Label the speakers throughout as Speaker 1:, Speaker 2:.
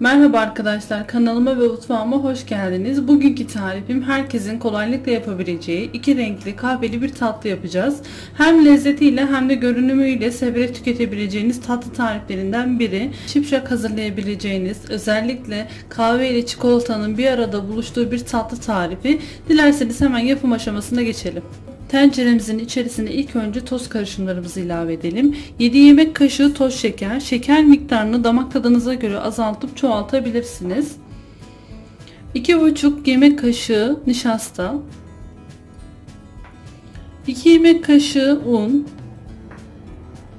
Speaker 1: Merhaba arkadaşlar kanalıma ve mutfağıma hoş geldiniz. Bugünkü tarifim herkesin kolaylıkla yapabileceği iki renkli kahveli bir tatlı yapacağız. Hem lezzetiyle hem de görünümüyle severek tüketebileceğiniz tatlı tariflerinden biri. Şipşak hazırlayabileceğiniz özellikle kahve ile çikolatanın bir arada buluştuğu bir tatlı tarifi. Dilerseniz hemen yapım aşamasına geçelim. Tenceremizin içerisine ilk önce toz karışımlarımızı ilave edelim. 7 yemek kaşığı toz şeker. Şeker miktarını damak tadınıza göre azaltıp çoğaltabilirsiniz. 2,5 yemek kaşığı nişasta. 2 yemek kaşığı un.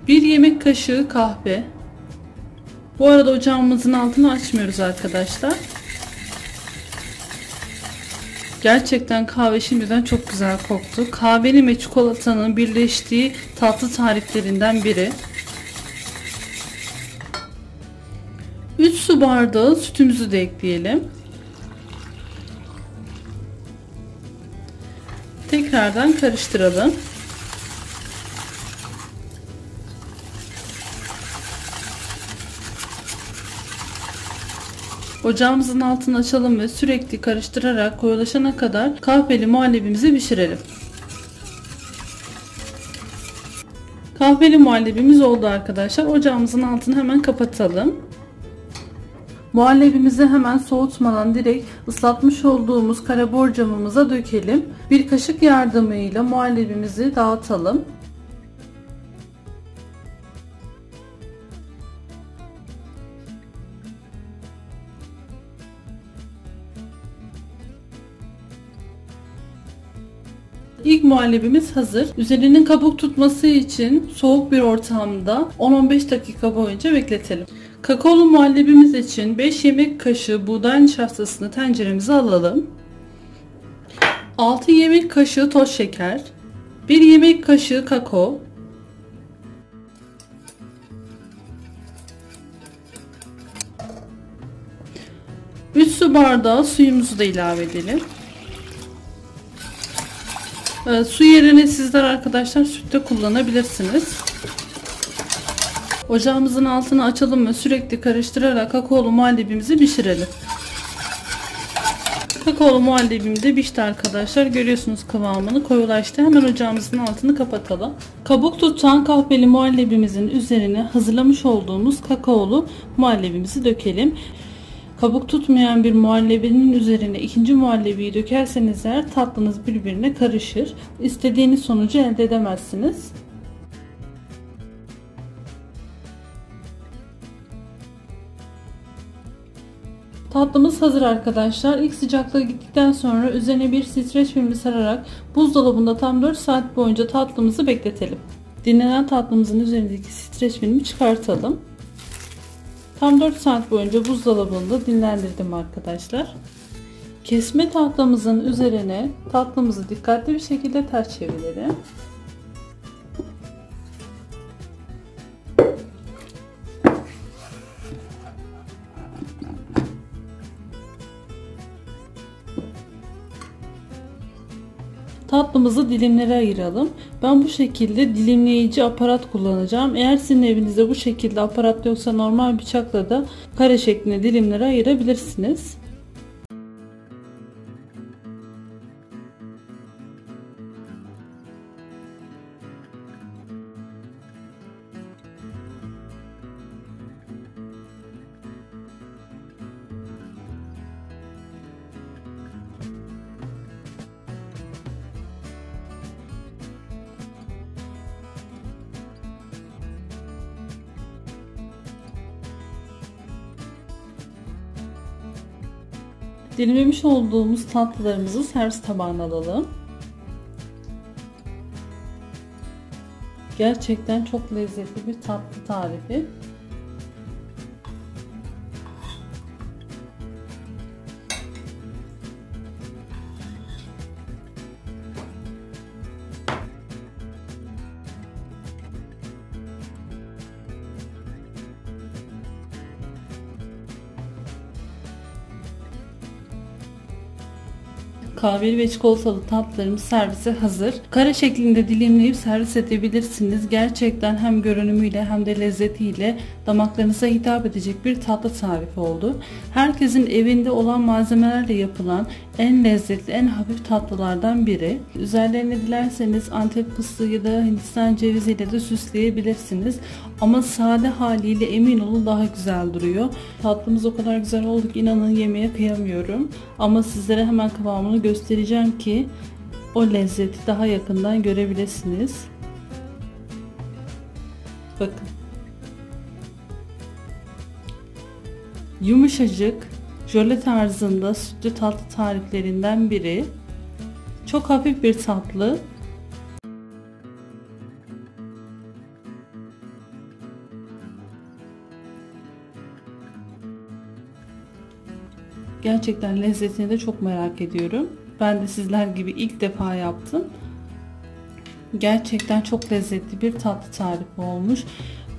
Speaker 1: 1 yemek kaşığı kahve. Bu arada ocağımızın altını açmıyoruz arkadaşlar. Gerçekten kahve şimdiden çok güzel koktu. Kahvenin ve çikolatanın birleştiği tatlı tariflerinden biri. 3 su bardağı sütümüzü de ekleyelim. Tekrardan karıştıralım. Ocağımızın altını açalım ve sürekli karıştırarak koyulaşana kadar kahveli muhallebimizi pişirelim. Kahveli muhallebimiz oldu arkadaşlar. Ocağımızın altını hemen kapatalım. Muhallebimizi hemen soğutmadan direkt ıslatmış olduğumuz kara borcamımıza dökelim. Bir kaşık yardımıyla muhallebimizi dağıtalım. İlk muhallebimiz hazır. Üzerinin kabuk tutması için soğuk bir ortamda 10-15 dakika boyunca bekletelim. Kakaolu muhallebimiz için 5 yemek kaşığı buğday nişastasını tenceremize alalım. 6 yemek kaşığı toz şeker, 1 yemek kaşığı kakao, Üç su bardağı suyumuzu da ilave edelim. E, su yerine sizler arkadaşlar sütte kullanabilirsiniz. Ocağımızın altını açalım ve sürekli karıştırarak kakaolu muhallebimizi pişirelim. Kakaolu muhallebim de pişti arkadaşlar. Görüyorsunuz kıvamını koyulaştı. Hemen ocağımızın altını kapatalım. Kabuk tutan kahveli muhallebimizin üzerine hazırlamış olduğumuz kakaolu muhallebimizi dökelim. Kabuk tutmayan bir muhallebinin üzerine ikinci muhallebiyi dökerseniz eğer tatlınız birbirine karışır. İstediğiniz sonucu elde edemezsiniz. Tatlımız hazır arkadaşlar. İlk sıcaklığı gittikten sonra üzerine bir streç filmi sararak buzdolabında tam 4 saat boyunca tatlımızı bekletelim. Dinlenen tatlımızın üzerindeki streç filmi çıkartalım. Tam 4 saat boyunca buzdolabında dinlendirdim arkadaşlar. Kesme tahtamızın üzerine tatlımızı dikkatli bir şekilde ters çevirelim. Tatlımızı dilimlere ayıralım. Ben bu şekilde dilimleyici aparat kullanacağım. Eğer sizin evinizde bu şekilde aparat yoksa normal bıçakla da kare şeklinde dilimlere ayırabilirsiniz. Dilimlemiş olduğumuz tatlılarımızı servis tabağına alalım. Gerçekten çok lezzetli bir tatlı tarifi. Kahveli ve çikolatalı tatlılarımız servise hazır. Kare şeklinde dilimleyip servis edebilirsiniz. Gerçekten hem görünümüyle hem de lezzetiyle damaklarınıza hitap edecek bir tatlı tarifi oldu. Herkesin evinde olan malzemelerle yapılan en lezzetli, en hafif tatlılardan biri. Üzerlerine dilerseniz antep fıstığı ya da hindistan ceviziyle de süsleyebilirsiniz. Ama sade haliyle emin olun daha güzel duruyor. Tatlımız o kadar güzel oldu ki inanın yemeğe kıyamıyorum. Ama sizlere hemen kıvamını göstereceğim ki o lezzeti daha yakından görebilirsiniz. Bakın. Yumuşacık, jöle tarzında sütlü tatlı tariflerinden biri. Çok hafif bir tatlı. Gerçekten lezzetini de çok merak ediyorum. Ben de sizler gibi ilk defa yaptım. Gerçekten çok lezzetli bir tatlı tarifi olmuş.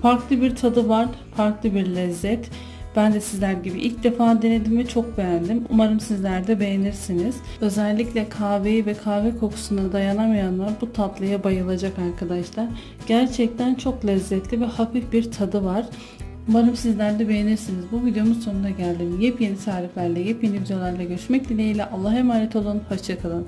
Speaker 1: Farklı bir tadı var, farklı bir lezzet. Ben de sizler gibi ilk defa denedim ve çok beğendim. Umarım sizler de beğenirsiniz. Özellikle kahveyi ve kahve kokusuna dayanamayanlar bu tatlıya bayılacak arkadaşlar. Gerçekten çok lezzetli ve hafif bir tadı var. Umarım sizler de beğenirsiniz. Bu videomun sonuna geldim. Yepyeni tariflerle, yepyeni videolarla görüşmek dileğiyle. Allah'a emanet olun. Hoşçakalın.